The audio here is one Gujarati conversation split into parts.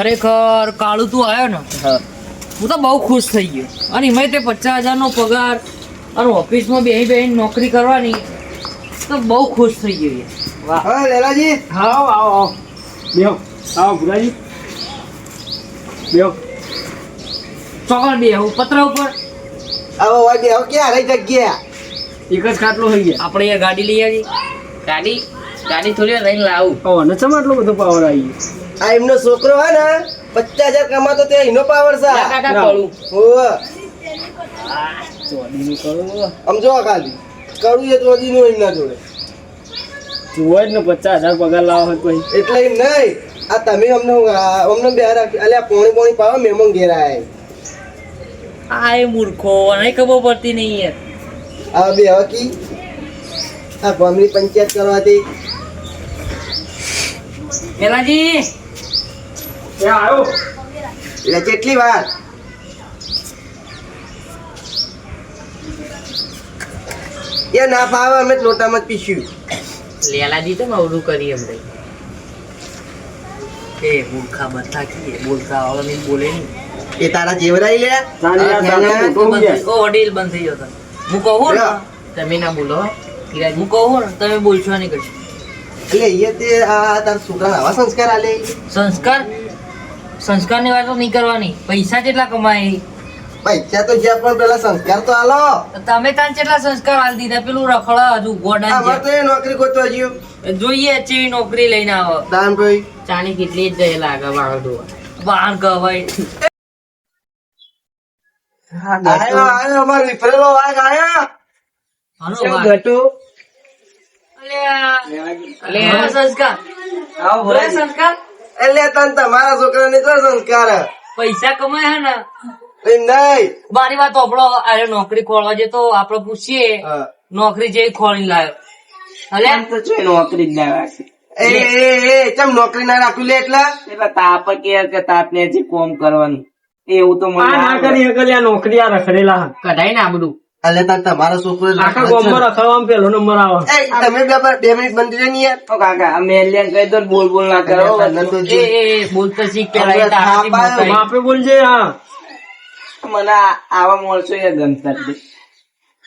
ખરેખર કાળુ તું આવ્યો ને હું. તો બહુ ખુશ થઈ ગયો. અને એમાં તે પચાસ હજારનો પગાર અને ઓફિસમાં બેહી બેહીને નોકરી કરવાની તો બહુ ખુશ થઈ ગયો યાર. વાહ. હા લેલાજી. આવો આવો આવો. બેહો. આવો ભુરાજી બેહો. ચોકડ બે હું પત્ર ઉપર. આવો વાગે આવો ક્યાં? રહી જગ્યા. એક જ ખાટલો થઈ ગયા. આપણે અહીંયા ગાડી લઈ આવી. ગાડી ગાડી થોડી લઈને રહીને લાવું. ઓ ને ચમ આટલો બધો પાવર આવી ગયો? આ એમનો છોકરો હે ને પચાસ હજાર કમાતો તે એનો પાવર છે. કાકા કળું હોવે. ચોડીનું કરું આમ જો ખાલી. કરું છે ચોદી નું એમના જોડે. જુઓ જ ને પચાસ હજાર પગાર લાવો હોય કોઈ. એટલે એમ નહીં. આ તમે અમને અમને બે રાખી અલ્યા પોણી પોણી પાવો મેમો ઘેર આય આ એ મૂર્ખો અને ખબર પડતી નહીં યાર. આ બે હકી આ ગામની પંચાયત કરવાથી પેલાજી એ આવ્યો એટલે કેટલી વાર? એ ના ફાવે અમે તો લોટામાં જ પીસ્યું. લેલા દીધો અવરું કરી એમ એ મૂર્ખા બધા કી બોલતા આવડે નહીં બોલે નહીં. એ તારા જેવરાઈ લે. ઓ વડીલ બંધ થઈ ગયો હું કહું ને. તમે ના બોલો હો. હું કહું ને તમે બોલશો નહીં કશું. એટલે એ તે આ તારા છોકરાને આવા સંસ્કાર આલે સંસ્કાર? સંસ્કારની વાત તો નહીં કરવાની. પૈસા કેટલા કમાય? પૈસા તો જ્યાં પણ પેલા સંસ્કાર તો આલો. તમે ત્યાં કેટલા સંસ્કાર આલી દીધા? પેલું રખડા હજુ ગોડા અમારે તો એ નોકરી ગોતવા જ્યું જોઈએ ચેવી નોકરી લઈને આવો. દાનભાઈ. ચાની કેટલી જ જાય લાગે વાળ દો વાળ કવાય આયો આયો અમાર વિફરેલો વાઘ આયો. હાલો કેમ વાહ. ઘટુ અલ્યા, અલ્યા, સંસ્કાર. આવો સંસ્કાર. એટલે તને તમારા છોકરાને તો સંસ્કાર. પૈસા કમાય હે ને? એ નહીં. મારી વાત આપડો અરે નોકરી ખોળવા તો આપડે પૂછીએ નોકરી જે ખોળી લાવ્યો અલ્યા તો નોકરી જ લાવ્યા છે. એ એ એ ચમ નોકરી ના રાખું લે એટલે? એટલે તાપ કે કે તાપને કોમ કરવાનું. એવું તો મને ના નોકરી આ રખડેલા કઢાય કઢાઈ ને આ બધું. એટલે તન તમારો છોકરો આખા ગામમાં રખડવામાં પેલો નંબર આવે. એ તમે બે બે મિનિટ બંધ રહે યાર. ઓ કાકા આ મેલિયન કહી દો બોલ બોલ ના કરો. એ એ એ, બોલતો શીખ પેલા એ આપણે તારાથી થાપ આવ્યો. મોટા. બાપે બોલજે હા. મને આવા માણસો એ ગમતા જ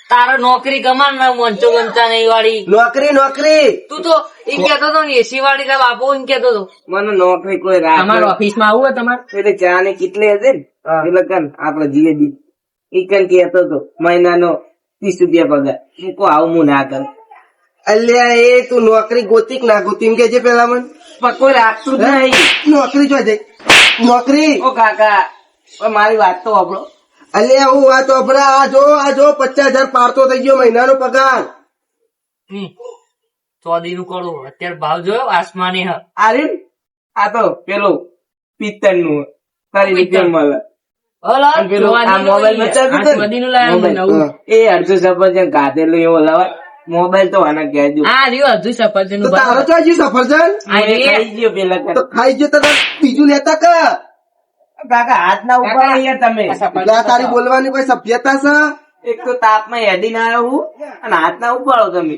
તારો નોકરી કમાન ને વંચો વંચા નહીં વાળી. નોકરી નોકરી. તું તો એ કેતો તો ને એસી વાળી તારા બાપુ એમ કેતો તો. મને નોકરી કોઈ રાખે ઓફિસમાં આવું તમારે? એટલે ચા ને કેટલી હશે ને એટલે કન આપડે જીએ જી ઈ કન કેતો તો મહિનાનો ત્રીસ રૂપિયા પગાર. હું કહું આવું હું ના કરું. અલ્યા એ તું નોકરી ગોતી કે ના ગોતી? એમ કે છે પેલા મને. પકો રાખતું જ નહીં. નોકરી જો છે નોકરી? ઓ કાકા મારી વાત તો આપણો અલ્યા હું વાત અભરા આ જો આ જો પચાસ હજાર પારતો થઈ ગયો મહિનાનો પગાર. ચોદી નું કળું અત્યારે ભાવ જોયો આસમાની હ. આ તો પેલો પિત્તળનું તારી વિજ્ઞાન મળે મોબાઈલ તો આના કહેજો આ રહ્યું હજુ સફરજન તારો તો હજી સફરજન. ખાઈ ગયો પેલા તો ખાઈ ગયો તો બીજું લેતા કે. કાકા હાથ ના ઉપર તમે. તારી બોલવાની કોઈ સભ્યતા છે? એક તો તાપમાં હેડી ના આવ્યો હું. અને હાથ ના ઉપાડો તમે.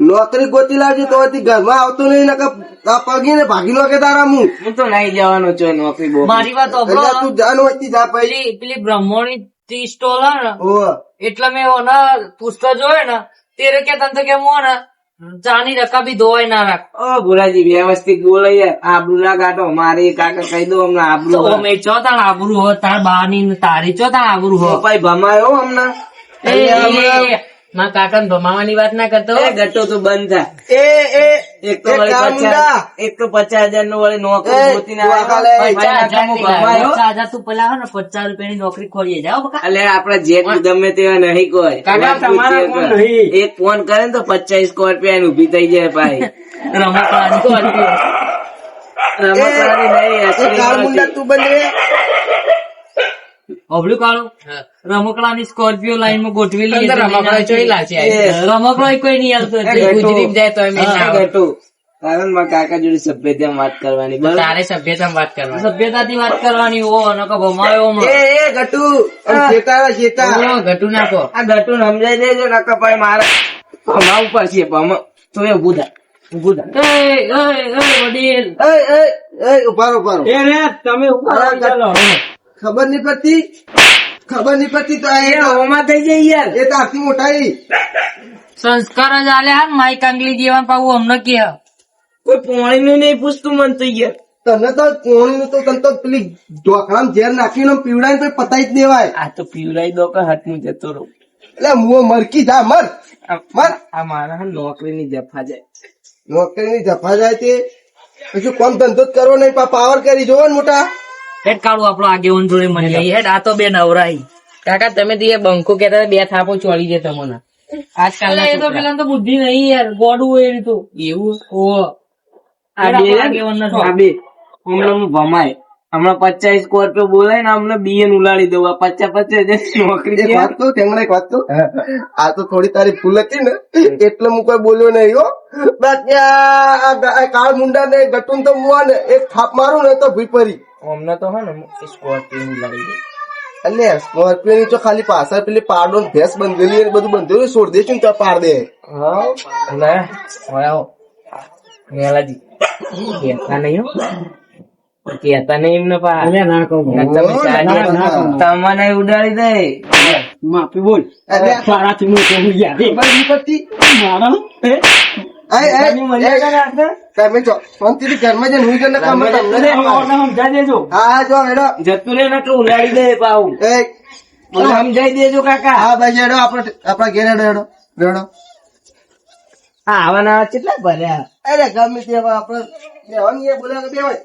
નોકરી ગોતી લાવજે તો ઘરમાં આવતો નહીં નકર પગી ને ભાગી લો કે તારા હું હું તો નહીં જવાનો છું નોકરી બહુ. મારી વાત તું જાન વચ્ચે જા પછી પેલી પેલી બ્રહ્મોની ટી સ્ટોલ હે ને એટલે મેં ઓને પુસ્તક જોયે ને તેરે કે તને તો કેમ હો ને રકા બી ધોવાય ના રાખ. ઓ ભુરાજી વ્યવસ્થિત બોલો આબરૂ ના કાઢો મારી કાકા કહી દો હમણાં આબરૂ તો મેં ચો તાણ આબરૂ હો? તાર બાની ને તારી ચો તાણ આબરૂ હો? ભાઈ ભમાયો હમણાં મારા કાકા ભમાવાની વાત ના કરતો એ ગટ્ટો તો બંધ થાય એ એ એક તો એ વળી કામ પચાસ મુંડા. એક તો પચાસ હજારનું વળી નોકરી તું તું પેલા હે ને પચાસ રૂપિયાની નોકરી ખોલીએ જાઓ બકા. આપડે જેટ ગમે તેવા નહીં કોઈ? એક ફોન કરે ને તો પચાસ સ્કોર્પિયો ઊભી થઈ જાય ભાઈ. રમકડા નહીં, એ અસલી કાળ મુંડા નહોતી. તું બંધ રે. ઓબલું કાળું? રમકડાની સ્કોર્પિયો લાઈનમાં ગોઠવેલી રમકડા. કોઈ નહીં આવતો ગટુ. ગુજરીમાં જાય તો ના. ગટુ. કારણ કાકા જોડે સભ્યતા વાત કરવાની તારે સભ્યતા વાત કરવાની. સભ્યતાથી વાત કરવાની હો નકો ભમાયો એ ગટુ ઘટુ. નાખો. આ ગટુ સમજાઈ દેજો નકર ભાઈ મારે ભમાવું પડશે ભમ. તો એ ઉભું થાય ઉભું થાય એ એ એ વડીલ. એ એ રે તમે ઉપર ચાલો ખબર નહીં પડતી? ખબર નહીં પડતી તો એ હોમાં થઈ જાય યાર. એ તો આરતી મોટાઈ. સંસ્કાર જ આલે હા માઈ આંગલી જેવા પાવું અમને કે. કોઈ પોણી નું નહીં પૂછતું મન તો યાર. તને તો કોણીનું તો તને તો પેલી ઢોકળામાં ઝેર નાખીને પીવડાય તો પતાઈ જ દેવાય. આ તો પીવડાઈ દો કે હાથમાં જતો રહું. એટલે હું મરકી જા મર. મર. આ મારા હા નોકરીની જફા જાય. નોકરીની જફા જાય તે. પછી કોમ ધંધો જ કરવો નહીં પાવર કરી જોવો ને મોટા. હેડ કાઢું આપણો આગેવાન જોડે મળી આવી હેડ આ તો બે નવરાઈ. કાકા તમે તો એ બંકો કેતા બે થાપો ચોળી જાય તમને. આજકાલ એ તો પેલા તો બુદ્ધિ નહીં યાર. ગોડું એ રીતું એવું? ઓ ભમાય. હમણાં પચાસ સ્કોર્પિયો બોલાય ને બીએન ઉલાડી દઉં. પચાસ પચાસ નોકરી. વાત કહું તેમણે એક વાત કહું. આ તો થોડી તારી ભૂલ હતી ને એટલે હું કોઈ બોલ્યો નહીં હો. બાકી આ કાળ મુંડા ને ગટુન તો મુઆ ને એક થાપ મારું ને તો ભી પરી હમણાં તો હે ને સ્કોર્પિયો ઉલાડી દઉં અલે સ્કોર્પિયો ની તો ખાલી પાછળ પેલી પાડો ને ભેંસ બંધેલી બધું બંધેલું છોડ દેશું તો પાડ દે? હા ના હવે મેલાજી કહેતા નહીં હો. કહેતા નહીં એમને પા. અલ્યા ના કહું. તમને ઉડાડી દે. માફી બોલ. અરે. સારાથી મોટો મારા તમે જો શાંતિથી ઘરમાં જઈને હુઈ જઈને કામ તમને અરે, નહીં આવો, આવો, સમજાઈ દેજો. હા હા, જો હેડો. જતું રે ને ઉડાડી દે પાઉં એ સમજાઈ દેજો કાકા. હા ભાઈ હેડો આપણે આપણા ઘેર હેડો હેડો હેડો. હા આવા કેટલા ભર્યા? અરે ગમે તે આપણે બેહવાની એ બોલાવે બેવાય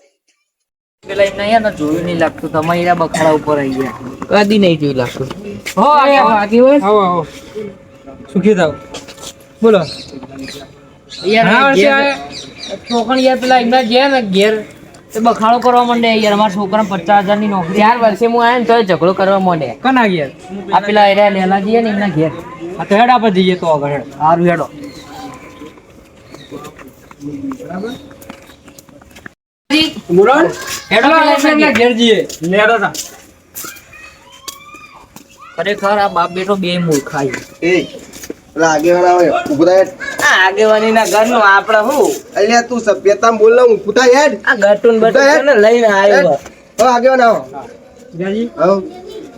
પેલા એમને જોયું નહીં લાગતું તમારી બખાડા ઉપર આવી ગયા. કદી નહીં જોયું લાગતું. હો આવો સુખી થાવ બોલો. હા, છોકરા યાર પેલા એમના ગયા ને ઘેર તે બખાડો કરવા માંડે યાર અમારા છોકરા પચાસ હજારની નોકરી. ચાર વર્ષે હું આવ્યો ને તો ઝઘડો કરવા માંડે. કના ગયા આ પેલા એરિયા લેલા જઈએ ને એમના ઘેર. આ તો હેડ આપણે જઈએ તો આગળ સારું હેડો. બોલો હેડો એમના ઘેર. ઘેર જઈએ. લેડો તા. ખરેખર આ બાપ બેટો બે મૂર્ખાઈ. એ પેલા આગેવાન આવે ઊભું થાય હેડ. આ આગેવાની ના ઘરનું આપડે હું અલ્યા તું સભ્યતામાં બોલ ને ઊભું થાય હેડ. આ ગટુન બટુન લઈને આવ્યો. હો આગેવાન આવો. જાજી આવો.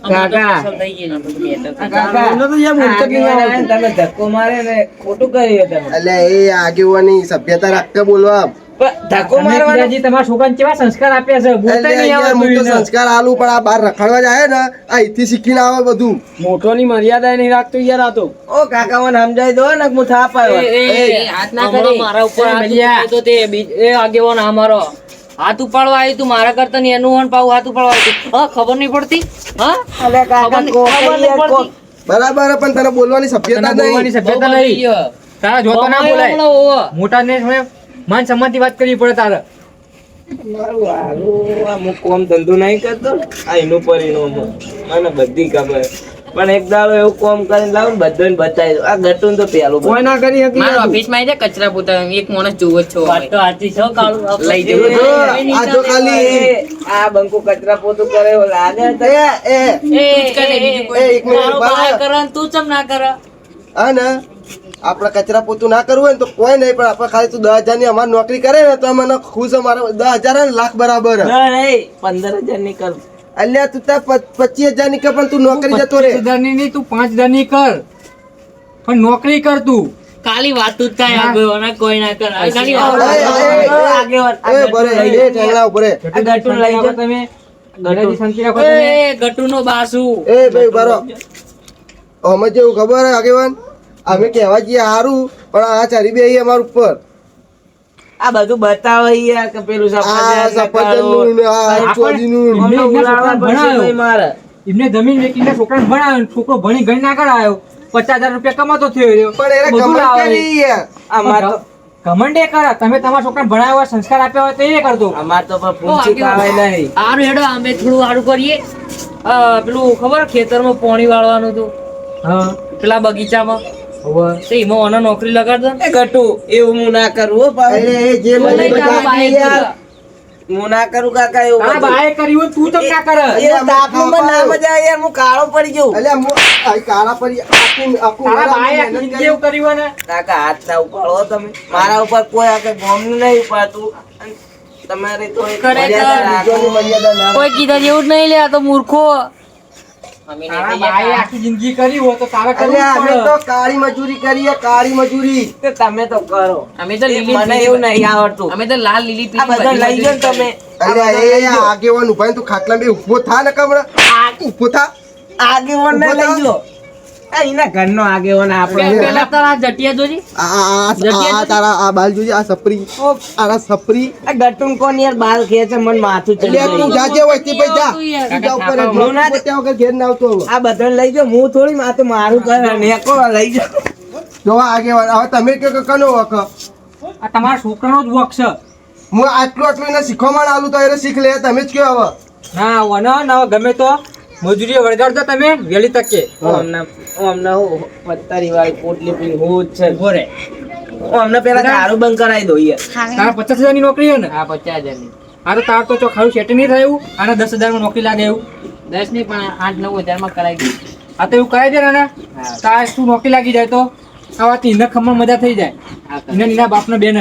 કાકા. અસલ થઈ ગઈ છે બધું બેઠક. આ કાકા એમને તો યાર બોલતો જ નહીં આગેવાન આવે ને તમે ધક્કો મારે ને ખોટું કર્યું તમે અલ્યા એ આગેવાની સભ્યતા રાખતા બોલવા. ધક્કો મારવાનો કીધાજી તમારા છોકરાને કેવા સંસ્કાર આપ્યા છે? બોલતા નહીં યાર, હું તો સંસ્કાર આલું પણ આ બાર રખડવા જાય ને આ અહીંથી શીખીને આવે બધું. મોટોની મર્યાદા નહીં રાખતું યાર આ તો. ઓ કાકા મને સમજાઈ દો ને હું થાપ આવ્યો. એ, એ, એ, હાથ ના હમણાં મારા ઉપર હાથ તો તે એ આગેવાન આ હાથ ઉપાડવા આવ્યું તું મારા કરતા ની એનું હણ પાછું હાથ ઉપાડવા આવ્યું હા ખબર નહીં પડતી? હા? અલે કાકા ખબર નહીં-. પડતી. બરાબર પણ તને બોલવાની સભ્યતા બોલવાની નહીં. સભ્યતા નહીં. તારા જોતો ના બોલાય. મોટા ને માન સન્માનથી વાત કરવી પડે તારે. મારું હારું, આ હું કોમ ધંધો નહીં કરતો ને, આ એનું પરિણામ મને બધી ખબર પણ એક દાડો એવું કોમ કરીને લાવું ને બધાને બતાવી. આ ગટુન તો પેલું કોઈ ના કરી મારા યાર તું. આવી કચરા પોતા એક માણસ જોવો જ છો તો લઈ જેવું આ જો ખાલી. આ બંકુ કચરા પોતું કરે લાગે તો એ એ. એ, તું જ કરે, બીજું એક મિનિટ. કરે ને તું ચમ ના કર? હા ને? આપણે કચરા પોતું ના કરવું હોય ને તો કોઈ નહીં પણ આપણે ખાલી તું દસ હજારની અમારી નોકરી કરે ને તો મને ખુશ અમારે દસ હજાર ને લાખ બરાબર. પંદર હજારની કર. અલ્યા તું તાર પચીસ હજારની કર પણ તું નોકરી જતો રે હજારની નહીં તું પાંચ હજારની કર. પણ નોકરી કર તું. ખાલી વાત જ થાય આગળ કોઈ ના કરે. ખાલી એ, વાતું. એ, એ, લઈ જાઓ. તમે. શાંતિ રાખો બાસુ. ભાઈ બરો અમે જેવું ખબર હે આગેવાન? અમે કહેવા જઈએ સારું પણ આ ચારી બે અમાર ઉપર. આ બધું બતાવે યાર કે પેલું સફરજન ને આ આપણે- ચોરીનું ને. એમને અમને એમના ઉડાડવા છોકરાને પડશે ભણાયો. ભાઈ મારે. એમને જમીન વેચીને છોકરાને ભણાવ્યો છોકરો ભણી ગઈ ના કરાયો પચાસ હજાર રૂપિયા કમાતો થયો રહ્યો. પણ લાવે. કરી ઘમંડ તમે તમારા છોકરાને ભણાવ્યા હોય સંસ્કાર આપ્યા હોય તો એ કરતો અમાર તો નહીં. હેડો અમે થોડું સારું કરીએ. પેલું ખબર ખેતરમાં પોણી વાળવાનું હતું. હા. પેલા બગીચામાં. નોકરી લગાડ એ ગટુ એવું હું ના કરું જે આ. હું ના કરું કાકા એવું તારા બાય કર્યું તું તો ના કર? એ તાપમાં ના મજા આવે યાર હું કાળો પડી ગયો. એટલે હું આ કાળા પડી આખું આખું તારા બાય. જેવું કર્યું. ને? કાકા હાથ ના ઉપાડો તમે. મારા ઉપર કોઈ આકે ગોમનું નહીં ઉપાડતું. તમારે તો કોઈ કીધા જેવું જ નહીં લે આ તો મૂર્ખો. તારા કહીએ આખી જિંદગી કરી હોય તો તારે કરવું અમે તો કાળી મજૂરી કરીએ કાળી મજૂરી. તે તમે તો કરો. અમે તો લીલી મને એવું નહીં આવડતું. અમે તો લાલ લીલી આ પીળી બધા લઈ ને તમે. અરે એ આગેવાન તું ખાટલા બે ઊભો થા ને કમરા ઊભો થા. આગેવાનને ઊભો લઈ જાઓ. આ એના ઘરનો આગેવાન આપણે. પેલા તારા જટિયા જોજી. આ આ- આ આ તારા આ બાલ જોજે આ સપરી. આ સપરી. આ ગટુન કોણ યાર? બાલ ખેંચે મન માથું ચડી એટલે તું જાજે હોય તે ભાઈ જા. જા ઉપર હું ના- પોત્યા વગર ઘેર ના આવતો આ બધા લઈ જાઓ. હું થોડી માથે મારું કરે નેકો લઈ જાઓ. જોવા આગેવાન. હવે તમે કે કે કનો વખ આ તમારા છોકરાનો જ વખ છે. હું આટલું આટલું એને શીખવામાં આલું તો એને શીખ લે. તમે જ કયો હવે. ના વનો ના ગમે તો. મજૂરી વળગાડજો તમે? વહેલી તકે. અમને અમને હું પત્તારી વાળી પોટલી પી હું જ છે. ભોરે અમને પેલા દારૂ બંધ કરાવી દો યાર. તારા પચાસ હજારની નોકરી છે ને? હા પચાસ હજારની આ તો તાર તો ચો ખાલી સેટ નહીં થાય એવું? આને દસ હજારમાં નોકરી લાગે એવું? દસ નહીં પણ આઠ નવ હજારમાં કરાવી દઉં. આ તો એવું કરાવી દે ને તાર શું નોકરી લાગી જાય તો? આવા તીને ખમણ મજા થઈ જાય. હા એને નીના બેનર બેન.